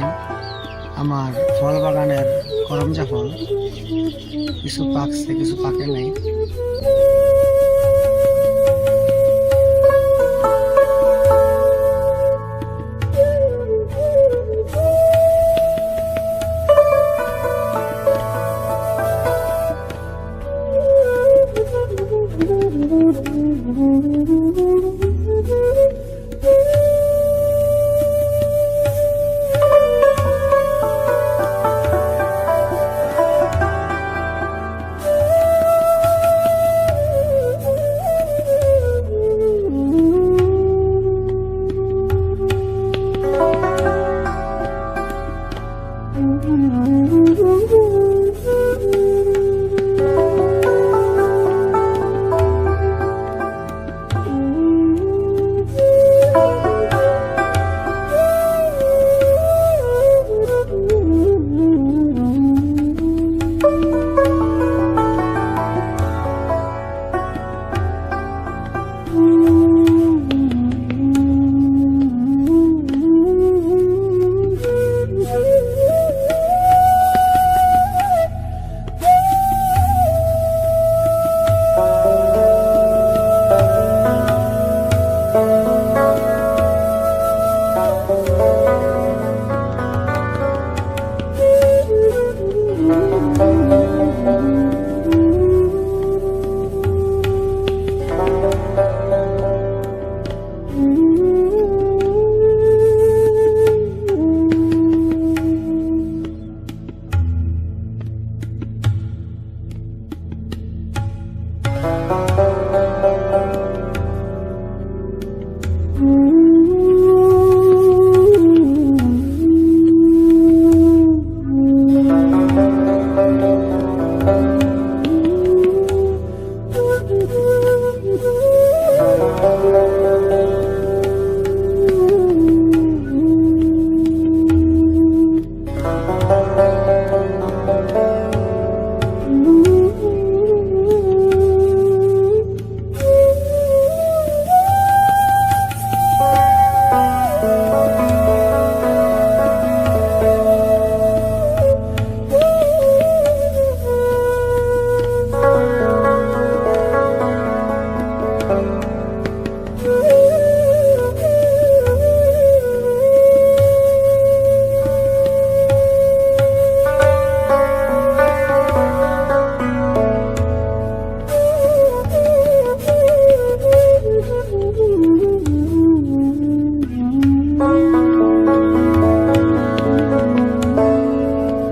দেখেন আমার ফল বাগানের করমজা ফল কিছু পাকছে কিছু পাকে নাই। Mm-hmm.